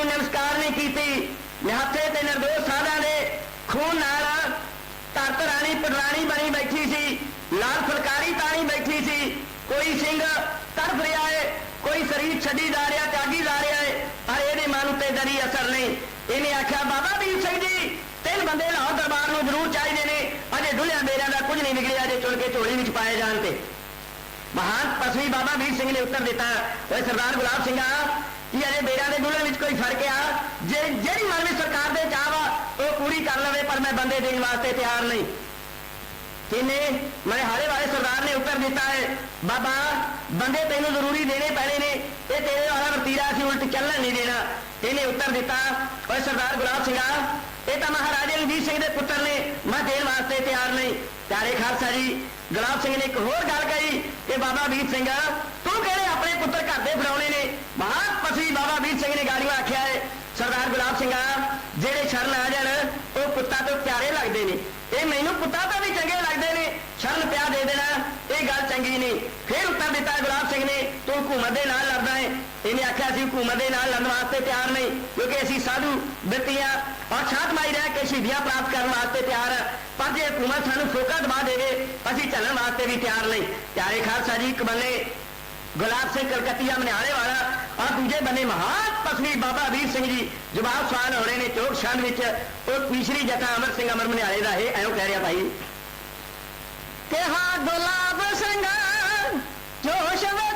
ਨੂੰ ਨਮਸਕਾਰ ਨਹੀਂ ਕੀਤੀ। ਨਿਹੱਥੇ ਤੇ ਨਿਰਦੋਸ਼ ਸਾਧਾਂ ਦੇ ਖੂਨ ਨਾਲ ਧਰਤ ਰਾਣੀ, ਪਟਰਾਣੀ ਬਣੀ ਬੈਠੀ ਸੀ। ਲਾਲ ਫੁਲਕਾਰੀ ਤਾਣੀ ਬੈਠੀ ਸੀ। ਕੋਈ ਸਿੰਘ ਤੜਫ ਰਿਹਾ ਹੈ ਕੋਈ ਸਰੀਰ ਛੱਡੀ ਜਾ ਰਿਹਾ ਤਿਆਗੀ ਜਾ ਰਿਹਾ ਹੈ ਪਰ ਇਹਦੇ ਮਨ ਉੱਤੇ ਦਰੀ ਅਸਰ ਨਹੀਂ। ਇਹਨੇ ਆਖਿਆ, ਬਾਬਾ ਵੀਰ ਸਿੰਘ ਜੀ, ਤਿੰਨ ਬੰਦੇ ਲਾਹੌਰ ਦਰਬਾਰ ਨੂੰ ਜ਼ਰੂਰ ਚਾਹੀਦੇ ਨੇ। ਅਜੇ ਡੁੱਲਿਆ ਮੇਰਿਆਂ ਦਾ ਕੁਝ ਨਹੀਂ ਨਿਕਲਿਆ ਜੇ ਚੁਣ ਕੇ ਝੋਲੀ ਵਿੱਚ ਪਾਏ ਜਾਣ ਤੇ। ਮਹਾਨ ਪਸਵੀ ਬਾਬਾ ਵੀਰ ਸਿੰਘ ਨੇ ਉੱਤਰ ਦਿੱਤਾ, ਓਏ ਸਰਦਾਰ ਗੁਲਾਬ ਸਿੰਘਾ ਕਿ ਅਜੇ ਬੇੜਾਂ ਦੇ ਡੁੱਲਣ ਵਿੱਚ ਕੋਈ ਫ਼ਰਕ ਆ? ਜੇ ਜਿਹੜੀ ਮਨ ਵਿੱਚ ਸਰਕਾਰ ਦੇ ਚਾਹ ਵਾ, ਉਹ ਪੂਰੀ ਕਰ ਲਵੇ, ਪਰ ਮੈਂ ਬੰਦੇ ਦੇਣ ਵਾਸਤੇ ਤਿਆਰ ਨਹੀਂ। ਕਿਨੇ? ਮੈਂ ਹਾਰੇ ਵਾਲੇ ਸਰਦਾਰ ਨੇ ਉੱਤਰ ਦਿੱਤਾ ਹੈ, ਬਾਬਾ, ਬੰਦੇ ਤੈਨੂੰ ਜ਼ਰੂਰੀ ਦੇਣੇ ਪੈਣੇ ਨੇ। ਇਹ ਤੇਰੇ ਵਾਲਾ ਵਰਤੀਰਾ ਸੀ ਉਲਟ ਚੱਲਣ ਨਹੀਂ ਦੇਣਾ। ਇਹਨੇ ਉੱਤਰ ਦਿੱਤਾ, ਓਏ ਸਰਦਾਰ ਗੁਲਾਬ ਸਿੰਘਾ, ਇਹ ਤਾਂ ਮਹਾਰਾਜਾ ਰਣਜੀਤ ਸਿੰਘ ਦੇ ਪੁੱਤਰ ਨੇ। ਮੈਂ ਦੇਣ ਵਾਸਤੇ ਤਿਆਰ ਨਹੀਂ। ਪਿਆਰੇ ਖਾਲਸਾ ਜੀ, ਗੁਲਾਬ ਸਿੰਘ ਨੇ ਇੱਕ ਹੋਰ ਗੱਲ ਕਹੀ ਕਿ, ਬਾਬਾ ਵੀਰ ਸਿੰਘ, ਤੂੰ ਕਿਹੜੇ ਆਪਣੇ ਪੁੱਤਰ ਘਰ ਦੇ ਫੜਾਉਣੇ ਨੇ? ਮਹਾਰਾਜ ਪਸੀ ਗਾੜੀਆਂ ਆਖਿਆ ਹੈ ਸਰਦਾਰ ਗੁਲਾਬ ਸਿੰਘਾ ਜਿਹੜੇ ਸ਼ਰਨ ਆ ਜਾਣ, ਉਹ ਪੁੱਤਾਂ ਤੋਂ ਪਿਆਰੇ ਲੱਗਦੇ ਨੇ। ਇਹ ਮੈਨੂੰ ਪੁੱਤਾਂ ਤੋਂ ਵੀ ਚੰਗੇ ਲੱਗਦੇ ਨੇ। ਸ਼ਰਨ ਪਿਆ ਦੇ ਦੇਣਾ, ਇਹ ਗੱਲ ਚੰਗੀ ਨਹੀਂ। ਫਿਰ ਉੱਤਰ ਦਿੱਤਾ ਗੁਲਾਬ ਸਿੰਘ ਨੇ, ਤੂੰ ਹਕੂਮਤ ਦੇ ਨਾਲ ਲੜਦਾ ਹੈ ਇਹਨੇ ਆਖਿਆ ਸੀ, ਹਕੂਮਤ ਦੇ ਨਾਲ ਲੜਨ ਵਾਸਤੇ ਤਿਆਰ ਨਹੀਂ, ਕਿਉਂਕਿ ਅਸੀਂ ਸਾਧੂ ਦਿੱਤੀਆਂ ਔਰ ਸ਼ਾਂਤਮਾਈ ਰਹਿ ਕੇ ਸ਼ਹੀਦੀਆਂ ਪ੍ਰਾਪਤ ਕਰਨ ਵਾਸਤੇ ਤਿਆਰ ਹਾਂ ਪਰ ਜੇ ਹਕੂਮਤ ਸਾਨੂੰ ਫੋਕਾ ਦਬਾ ਦੇਵੇ, ਅਸੀਂ ਚੱਲਣ ਵਾਸਤੇ ਵੀ ਤਿਆਰ ਨਹੀਂ। ਪਿਆਰੇ ਖਾਲਸਾ ਜੀ, ਇੱਕ ਬੰਨੇ ਗੁਲਾਬ ਸਿੰਘ ਕਲਕੱਤੀਆ ਮਨਿਆਲੇ ਵਾਲਾ ਔਰ ਦੂਜੇ ਬੰਨੇ ਮਹਾਨ ਪਸਵੀ ਬਾਬਾ ਵੀਰ ਸਿੰਘ ਜੀ, ਜਵਾਬ ਸਾਨ ਹੋਣੇ ਨੇ ਚੋਕ ਛੰਦ ਵਿੱਚ, ਉਹ ਤੀਸਰੀ ਜਥਾ ਅਮਰ ਸਿੰਘ ਅਮਰ ਮਨਿਆਲੇ ਦਾ ਇਹ ਐਉਂ ਕਹਿ ਰਿਹਾ ਭਾਈ। ਕਿਹਾ ਗੁਲਾਬ ਸਿੰਘ, ਜੋਸ਼ ਵਿੱਚ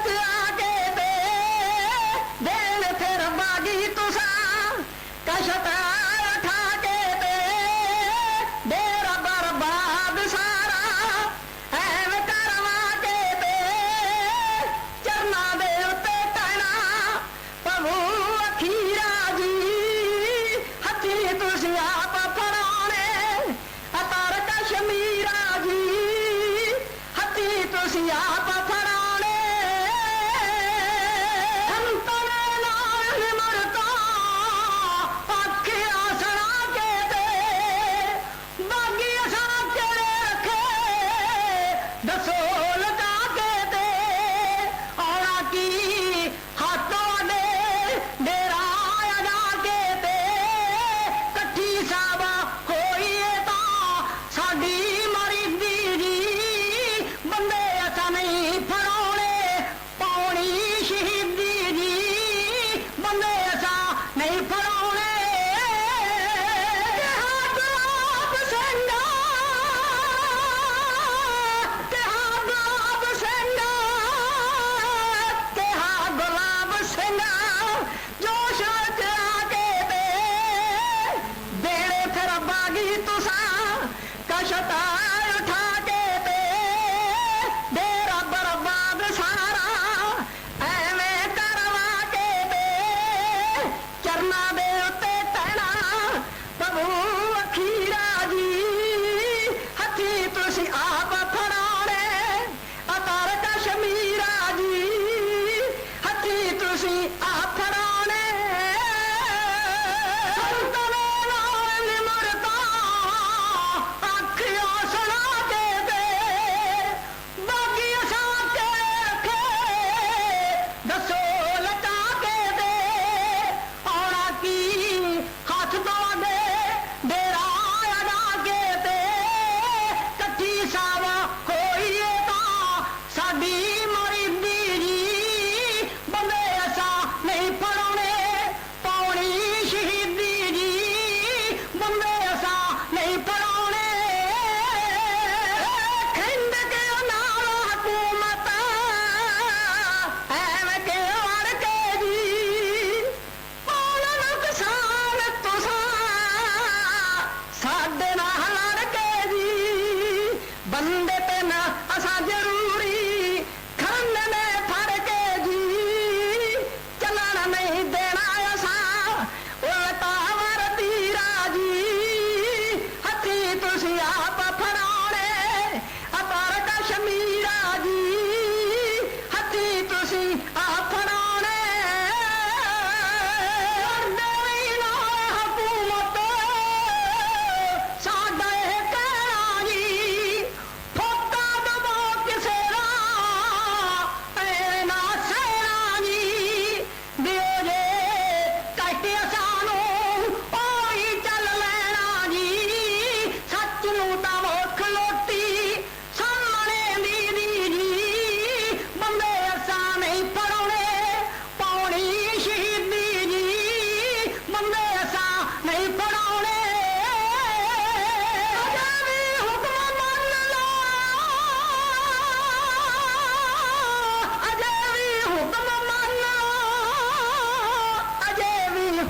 দুনিয়া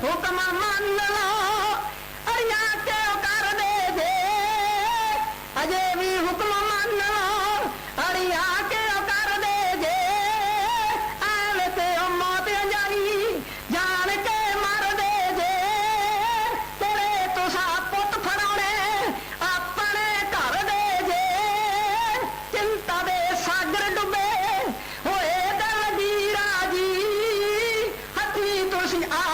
ਹੁਕਮ ਮੰਨ ਲਓ ਅੜੀਆਂ ਕਿਉਂ ਕਰਦੇ ਜੇ ਅਜੇ ਵੀ ਹੁਕਮ ਮੰਨ ਲਓ ਅੜੀਆਂ ਕਿਉਂ ਕਰਦੇ ਜੇ ਐਵੇਂ ਤੇ ਉਹ ਮੌਤ ਜਾਈ ਜਾਣ ਕੇ ਮਰਦੇ ਜੇ ਤੇਰੇ ਤੁਸਾਂ ਪੁੱਤ ਫੜਾਉਣੇ ਆਪਣੇ ਘਰ ਦੇ ਜੇ ਚਿੰਤਾ ਦੇ ਸਾਗਰ ਡੁੱਬੇ ਹੋਏ ਦਿਲ ਦੀ ਰਾਜੀ ਹੱਥੀ ਤੁਸੀਂ ਆਪ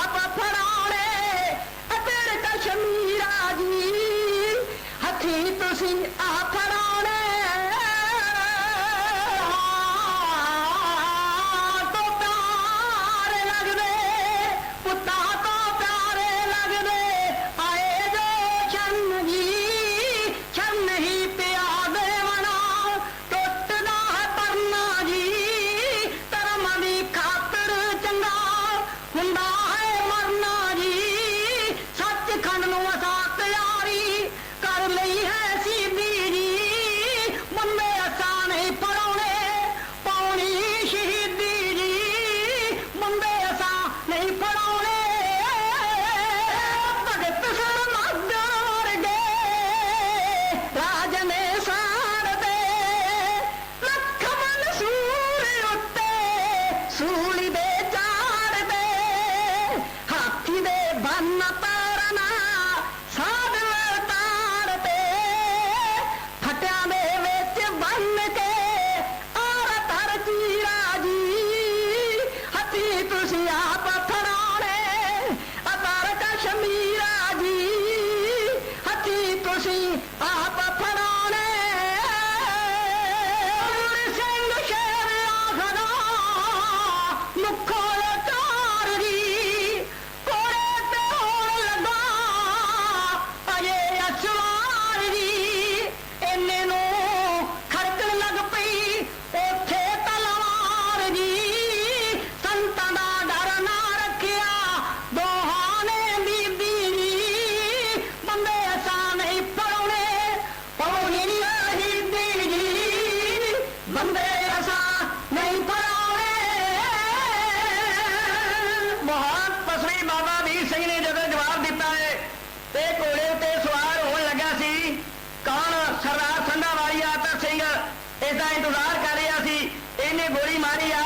ਇਸ ਕਰ ਰਿਹਾ ਸੀ, ਇਹਨੇ ਗੋਲੀ ਮਾਰੀ ਆ,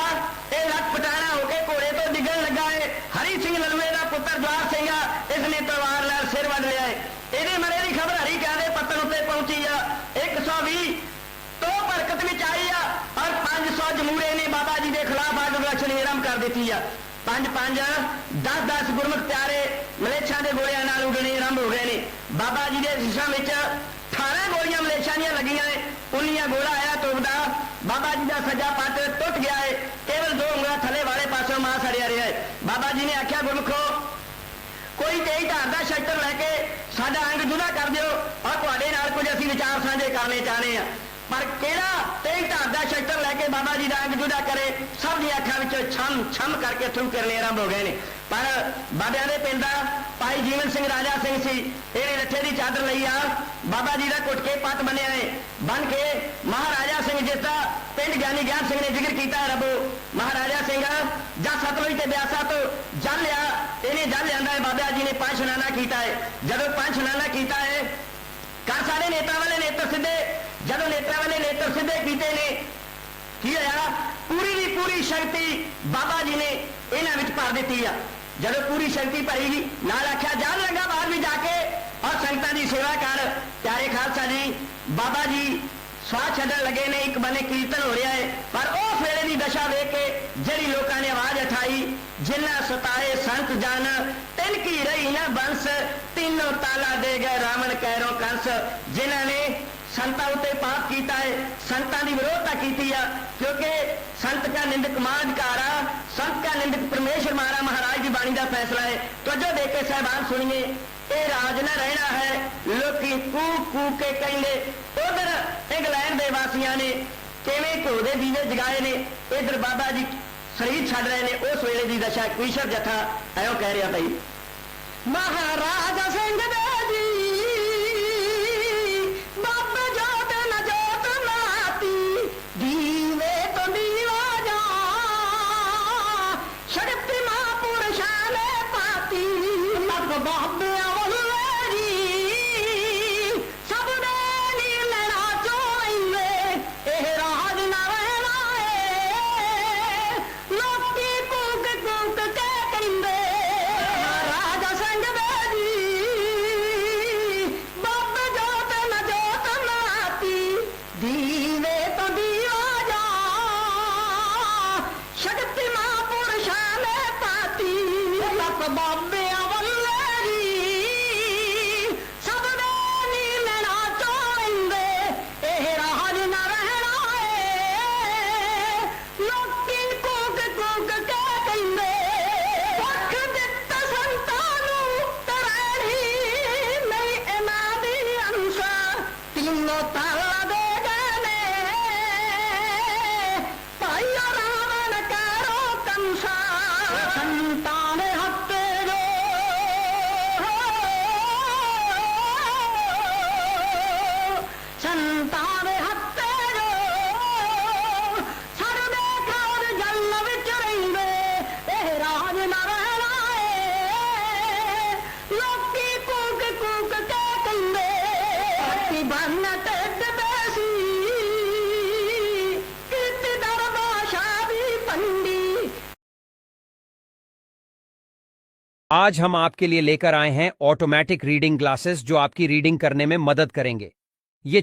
ਇਹ ਲੱਤ ਪਟਾਣਾ ਹੋ ਕੇ ਘੋੜੇ ਤੋਂ ਡਿੱਗਣ ਲੱਗਾ ਹੈ ਹਰੀ ਸਿੰਘ ਲਲਵੇ ਦਾ ਪੁੱਤਰ ਜਵਾਰ ਸਿੰਘ ਆ, ਇਸ ਨੇ ਤਲਵਾਰ ਨਾਲ ਸਿਰ ਵੱਢ ਲਿਆ ਹੈ ਇਹਦੇ ਮਰੇ ਦੀ ਖਬਰ ਹਰੀ ਕਹਿੰਦੇ ਪੱਤਨ ਉੱਤੇ ਪਹੁੰਚੀ ਆ। 120 ਤੋਂ ਬਰਕਤ ਵਿੱਚ ਆਈ ਆ ਔਰ 500 ਜਮੂਰੇ ਨੇ ਬਾਬਾ ਜੀ ਦੇ ਖਿਲਾਫ ਅੱਗ ਰਚਣੀ ਆਰੰਭ ਕਰ ਦਿੱਤੀ ਆ। ਪੰਜ ਪੰਜ 10 10 ਗੁਰਮੁਖ ਪਿਆਰੇ ਮਲੇਛਾਂ ਦੇ ਗੋਲਿਆਂ ਨਾਲ ਉਡਣੇ ਆਰੰਭ ਹੋ ਗਏ ਨੇ। ਬਾਬਾ ਜੀ ਦੇ ਸ਼ੀਸ਼ਾਂ ਵਿੱਚ 18 ਗੋਲੀਆਂ ਮਲੇਛਾਂ ਦੀਆਂ ਲੱਗੀਆਂ ਨੇ 19 ਗੋਲਾ ਆਇਆ ਤੋਬਦਾ ਬਾਬਾ ਜੀ ਦਾ ਸੱਜਾ ਪੱਟ ਟੁੱਟ ਗਿਆ ਹੈ ਕੇਵਲ ਦੋ ਉਂਗਲਾਂ ਥੱਲੇ ਵਾਲੇ ਪਾਸੋਂ ਮਾਂ ਸੜਿਆ ਰਿਹਾ ਹੈ ਬਾਬਾ ਜੀ ਨੇ ਆਖਿਆ, ਗੁਰਮੁਖੋ, ਕੋਈ ਤੇਈ ਧਾਰ ਦਾ ਸ਼ਸਤਰ ਲੈ ਕੇ ਸਾਡਾ ਅੰਗ ਜੁਦਾ ਕਰ ਦਿਓ। ਔਰ ਤੁਹਾਡੇ ਨਾਲ ਕੁਝ ਅਸੀਂ ਵਿਚਾਰ ਸਾਂਝੇ ਕਰਨੇ ਚਾਹਨੇ ਆ ਪਰ ਕਿਹੜਾ ਤੇਈ ਧਾਰ ਦਾ ਸ਼ਸਤਰ ਲੈ ਕੇ ਬਾਬਾ ਜੀ ਦਾ ਅੰਗ ਜੁਦਾ ਕਰੇ? ਸਭ ਦੀਆਂ ਅੱਖਾਂ ਵਿੱਚੋਂ ਛਮ ਛਮ ਕਰਕੇ ਥਰੂ ਕਰਨੇ ਆਰੰਭ ਹੋ ਗਏ ਨੇ। ਪਰ ਬਾਬਿਆਂ ਦੇ ਪਿੰਡ ਦਾ ਭਾਈ ਜੀਵਨ ਸਿੰਘ ਰਾਜਾ ਸਿੰਘ ਸੀ ਇਹਨੇ ਲੱਠੇ ਦੀ ਚਾਦਰ ਲਈ ਆ। ਬਾਬਾ ਜੀ ਦਾ ਕੁੱਟ ਕੇ ਪੱਟ ਬੰਨਿਆ ਹੈ ਬਨ ਕੇ ਮਹਾਰਾਜਾ ਸਿੰਘ ਜਿਸ ਦਾ ਪਿੰਡ ਗਿਆਨੀ ਗਿਆਨ ਸਿੰਘ ਨੇ ਜ਼ਿਕਰ ਕੀਤਾ ਹੈ ਰੱਬੋ, ਮਹਾਰਾਜਾ ਸਿੰਘ ਜਾਂ ਸਤਲੁਜ ਤੇ ਬਿਆਸਾ ਤੋਂ ਜਲ ਲਿਆ। ਇਹਨੇ ਜਲ ਲਿਆਂਦਾ ਹੈ ਬਾਬਾ ਜੀ ਨੇ ਪੰਜ ਸ਼ਨਾਨਾ ਕੀਤਾ ਹੈ। ਜਦੋਂ ਪੰਜ ਸ਼ਨਾਨਾ ਕੀਤਾ ਹੈ ਕਰ ਸਾਰੇ ਨੇਤਾ ਵਾਲੇ ਨੇਤਾ ਸਿੱਧੇ ਜਦੋਂ ਨੇਤਾ ਵਾਲੇ ਨੇਤਰ ਸਿੱਧੇ ਕੀਤੇ ਨੇ। ਕੀ ਹੋਇਆ? ਪੂਰੀ ਦੀ ਪੂਰੀ ਸ਼ਕਤੀ ਬਾਬਾ ਜੀ ਨੇ ਇਹਨਾਂ ਵਿੱਚ ਭਰ ਦਿੱਤੀ ਆ। ਜਦੋਂ ਪੂਰੀ ਸ਼ਕਤੀ ਭਰੀ ਗਈ, ਨਾਲ ਆਖਿਆ ਜਾਣ ਲੱਗਾ ਬਾਹਰ ਵੀ ਜਾ ਕੇ ਔਰ ਸੰਗਤਾਂ ਦੀ ਸੇਵਾ ਕਰ। ਪਿਆਰੇ ਖਾਲਸਾ ਜੀ, ਬਾਬਾ ਜੀ ਸਵਾਹ ਛੱਡਣ ਲੱਗੇ ਨੇ, ਇੱਕ ਬੰਨੇ ਕੀਰਤਨ ਹੋ ਰਿਹਾ ਹੈ। ਪਰ ਉਹ ਵੇਲੇ ਦੀ ਦਸ਼ਾ ਵੇਖ ਕੇ ਜਿਹੜੀ ਲੋਕਾਂ ਨੇ ਆਵਾਜ਼ ਉਠਾਈ, ਜਿਨ੍ਹਾਂ ਸਤਾਏ ਸੰਤ ਜਨ, ਤਿੰਨ ਕੀ ਰਹੀ ਨਾ ਬੰਸ, ਤਿੰਨੋਂ ਤਾਲਾ ਦੇ ਗਏ ਰਾਵਣ, ਕੈਰੋ, ਕੰਸ, ਜਿਨ੍ਹਾਂ ਨੇ ਸੰਤਾਂ ਉੱਤੇ ਪਾਪ ਕੀਤਾ ਹੈ ਸੰਤਾਂ ਦੀ ਵਿਰੋਧਤਾ ਕੀਤੀ ਆ, ਕਿਉਂਕਿ ਸੰਤ ਕਾ ਨਿੰਦਕ ਮਾਂ ਸੰਤ ਕਾ ਨਿੰਦਕ ਪਰਮੇਸ਼ਰ ਮਾਰਾ ਮਹਾਰਾਜ ਦੀ ਬਾਣੀ ਦਾ ਫੈਸਲਾ ਹੈ ਤਵੱਜੋ ਦੇ ਕੇ ਸਹਿਬਾਨ ਸੁਣੀਏ, ਇਹ ਰਾਜ ਨਾ ਰਹਿਣਾ ਹੈ, ਲੋਕੀ ਕੂ ਕੂ ਕੇ ਕਹਿੰਦੇ, ਉਧਰ ਇੰਗਲੈਂਡ ਦੇ ਵਾਸੀਆਂ ਨੇ ਕਿਵੇਂ ਘਿਓ ਦੇ ਦੀਵੇ ਜਗਾਏ ਨੇ, ਇਧਰ ਬਾਬਾ ਜੀ ਸਰੀਰ ਛੱਡ ਰਹੇ ਨੇ, ਉਸ ਵੇਲੇ ਦੀ ਦਸ਼ਾ ਕੁਈਸ਼ਰ ਜਥਾ ਐਉਂ ਕਹਿ ਰਿਹਾ ਭਾਈ, ਮਹਾਰਾਜਾ ਸਿੰਘ ਦੇ आज हम आपके लिए लेकर आए हैं ऑटोमेटिक रीडिंग ग्लासेस जो आपकी रीडिंग करने में मदद करेंगे ये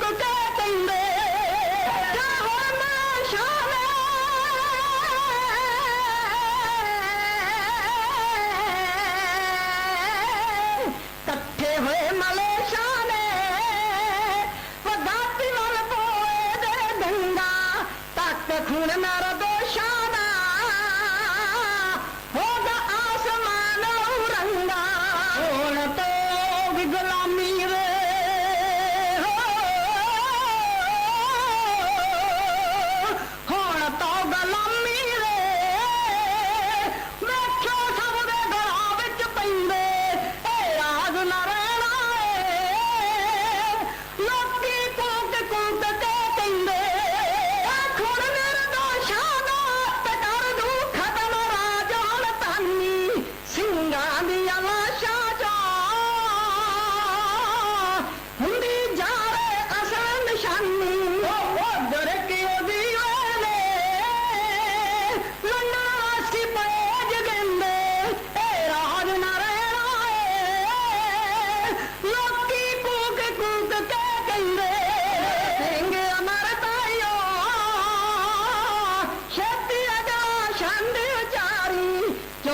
Go go.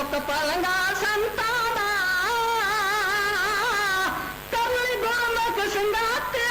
ఒక పలంగా సంతాన? తమిళ గోమకు సంగాత్రి